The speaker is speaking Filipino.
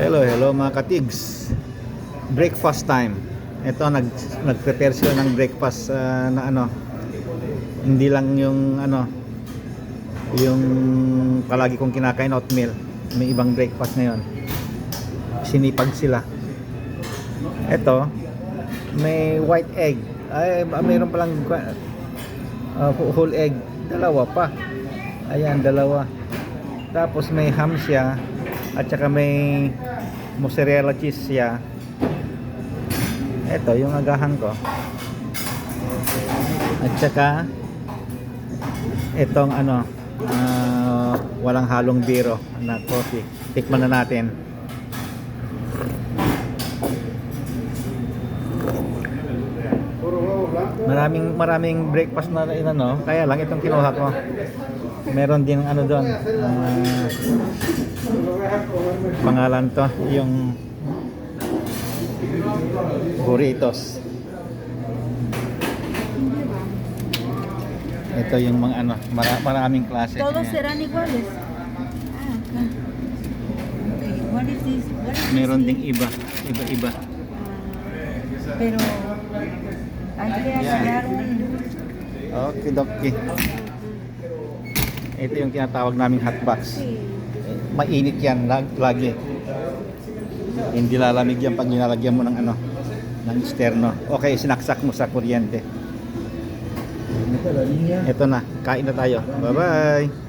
Hello, hello mga katigs. Breakfast time. Ito nag nag-prepare sila ng breakfast ah, na ano. Hindi lang yung ano yung palagi kong kinakain oatmeal. May ibang breakfast ngayon. Sinipag sila. Ito may white egg. Ay, ba- mayroon palang uh, whole egg. Dalawa pa. Ayan, dalawa. Tapos may ham siya at saka may mozzarella cheese siya. Ito yung agahan ko. At saka itong ano ah, walang halong biro na coffee. Tikman na natin. Maraming maraming breakfast na inano, kaya lang itong kinuha ko. Meron din ano doon. ah, pangalan to, yung burritos. Ito yung mga ano, mara- maraming klase. Todos serán iguales. Ah. Okay, what is this? What is Meron this? ding iba, iba-iba. Ah, pero hay que agregar un Okay, dokie. Ito yung tinatawag naming hotbox. sí. Mainit yan lag- lagi. Hindi lalamig yan pag nilalagyan mo ng ano, ng externo. Okay, sinaksak mo sa kuryente. Ito na, kain na tayo. Bye-bye!